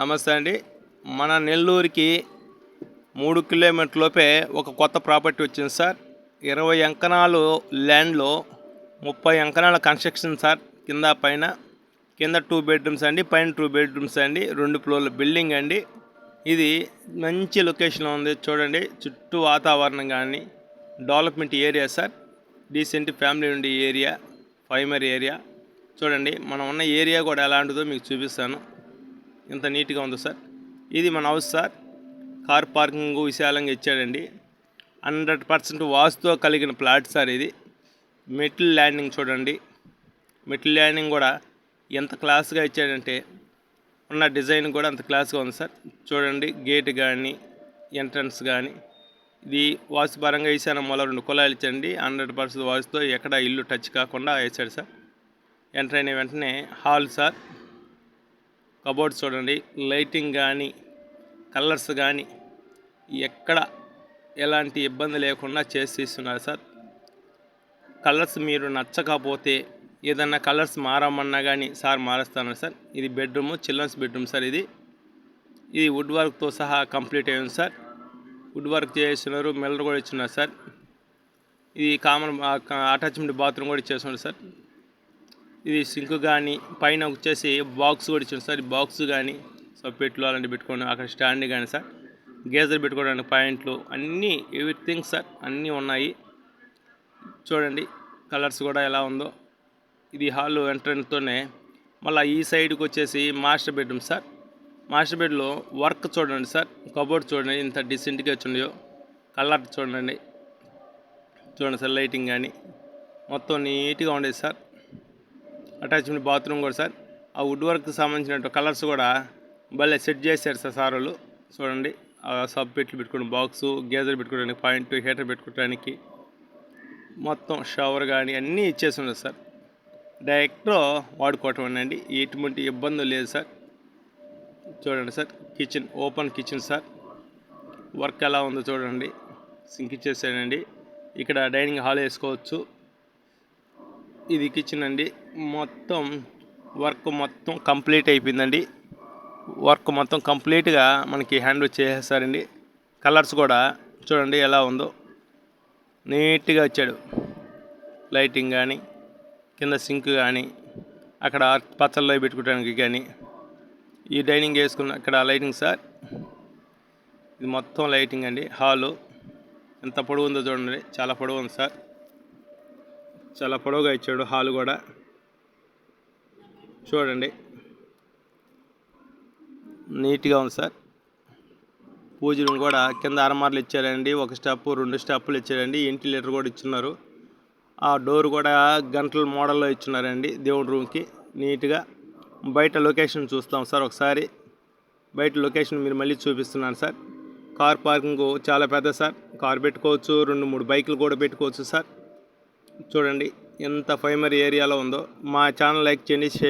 నమస్తే అండి. మన నెల్లూరుకి మూడు కిలోమీటర్ లోపే ఒక కొత్త ప్రాపర్టీ వచ్చింది సార్. ఇరవై అంకణాలు ల్యాండ్లో ముప్పై అంకణాల కన్స్ట్రక్షన్ సార్ కింద పైన. కింద టూ బెడ్రూమ్స్ అండి పైన టూ బెడ్రూమ్స్ అండి రెండు ఫ్లోర్ల బిల్డింగ్ అండి. ఇది మంచి లొకేషన్లో ఉంది చూడండి. చుట్టూ వాతావరణం కానీ development area sir. Decent family ఉండే ఏరియా ప్రైమరీ ఏరియా చూడండి మనం ఉన్న ఏరియా కూడా ఎలాంటిదో మీకు చూపిస్తాను. ఇంత నీట్గా ఉందో సార్. ఇది మన హౌస్ సార్. కార్ పార్కింగ్ విశాలంగా ఇచ్చాడండి. హండ్రెడ్ పర్సెంట్ వాసుతో కలిగిన ప్లాట్ సార్ ఇది. మెటిల్ ల్యాండింగ్ చూడండి. మెటిల్ ల్యాండింగ్ కూడా ఎంత క్లాస్గా ఇచ్చాడంటే ఉన్న డిజైన్ కూడా అంత క్లాస్గా ఉంది సార్. చూడండి గేట్ కానీ ఎంట్రన్స్ కానీ ఇది వాస్తుపరంగా ఈశాన్య మూల రెండు కులాలు ఇచ్చండి హండ్రెడ్ పర్సెంట్ వాసుతో ఎక్కడ ఇల్లు టచ్ కాకుండా వేసాడు సార్. ఎంటర్ అయిన వెంటనే హాల్ సార్. కబోర్డ్స్ చూడండి లైటింగ్ కానీ కలర్స్ కానీ ఎక్కడ ఎలాంటి ఇబ్బంది లేకుండా చేసి ఇస్తున్నారు సార్. కలర్స్ మీరు నచ్చకపోతే ఏదన్నా కలర్స్ మారమన్నా కానీ సార్ మారుస్తాను సార్. ఇది బెడ్రూమ్ చిల్డ్రన్స్ బెడ్రూమ్ సార్ ఇది. ఇది వుడ్ వర్క్తో సహా కంప్లీట్ అయింది సార్. వుడ్ వర్క్ చేస్తున్నారు మెల్లర్ కూడా ఇచ్చున్నారు సార్. ఇది కామన్ అటాచ్మెంట్ బాత్రూమ్ కూడా ఇచ్చేస్తున్నారు సార్. ఇది సింక్ కానీ పైన వచ్చేసి బాక్స్ కూడా ఇచ్చాను సార్. బాక్స్ కానీ సప్పెట్లు అలాంటివి పెట్టుకోండి అక్కడ స్టాండ్ కానీ సార్. గేజర్ పెట్టుకోవడానికి పాయింట్లు అన్నీ ఎవ్రీథింగ్ సార్ అన్నీ ఉన్నాయి. చూడండి కలర్స్ కూడా ఎలా ఉందో. ఇది హాల్ ఎంట్రన్స్తోనే మళ్ళీ ఈ సైడ్కి వచ్చేసి మాస్టర్ బెడ్రూమ్ సార్. మాస్టర్ బెడ్లో వర్క్ చూడండి సార్. కబోర్డ్ చూడండి ఇంత డిసెంట్గా వచ్చినాయో కలర్ చూడండి. చూడండి సార్ లైటింగ్ కానీ. మొత్తం నీట్గా ఉండేది సార్. అటాచ్మెంట్ బాత్రూమ్ కూడా సార్. ఆ వుడ్ వర్క్కి సంబంధించిన కలర్స్ కూడా భలే సెట్ చేశారు సార్ సార్ వాళ్ళు. చూడండి సబ్ పెట్లు పెట్టుకుని బాక్సు గేజర్ పెట్టుకోవడానికి పాయింట్ హీటర్ పెట్టుకోవడానికి మొత్తం షవర్ కానీ అన్నీ ఇచ్చేస్తున్నారు సార్. డైరెక్ట్ వాడుకోవటం అండి ఎటువంటి ఇబ్బంది లేదు సార్. చూడండి sir kitchen open kitchen sir. Work ఎలా ఉందో చూడండి సింక్ ఇచ్చేసాడండి ఇక్కడ డైనింగ్ హాల్ వేసుకోవచ్చు. ఇది కిచెన్ అండి. మొత్తం వర్క్ మొత్తం కంప్లీట్ అయిపోయిందండి. వర్క్ మొత్తం కంప్లీట్గా మనకి హ్యాండ్ చేసేస్తారండి కలర్స్ కూడా చూడండి ఎలా ఉందో. నీట్గా వచ్చాడు. లైటింగ్ కానీ కింద సింక్ కానీ అక్కడ పచ్చల్లో పెట్టుకోవడానికి కానీ ఈ డైనింగ్ వేసుకున్న ఇక్కడ లైటింగ్ సార్ ఇది మొత్తం లైటింగ్ అండి. హాలు ఎంత పొడవు ఉందో చూడండి. చాలా పొడవు ఉంది సార్ చాలా పొడవుగా ఇచ్చాడు హాల్ కూడా. చూడండి. నీట్గా ఉంది సార్. పూజ రూమ్ కూడా కింద అరమార్లు ఇచ్చారండి ఒక స్టెప్ రెండు స్టెప్పులు ఇచ్చారండి ఇంటి కూడా ఇచ్చున్నారు. ఆ డోర్ కూడా గంటల మోడల్లో ఇచ్చున్నారండి దేవుడి రూమ్కి నీట్గా. బయట లొకేషన్ చూస్తాం సార్ ఒకసారి. బయట లొకేషన్ మీరు మళ్ళీ చూపిస్తున్నాను సార్. కార్ పార్కింగ్ చాలా పెద్ద సార్. కార్ పెట్టుకోవచ్చు రెండు మూడు బైకులు కూడా పెట్టుకోవచ్చు సార్. చూడండి ఎంత ప్రైమరీ ఏరియాలో ఉందో. మా ఛానల్ లైక్ చేయండి షేర్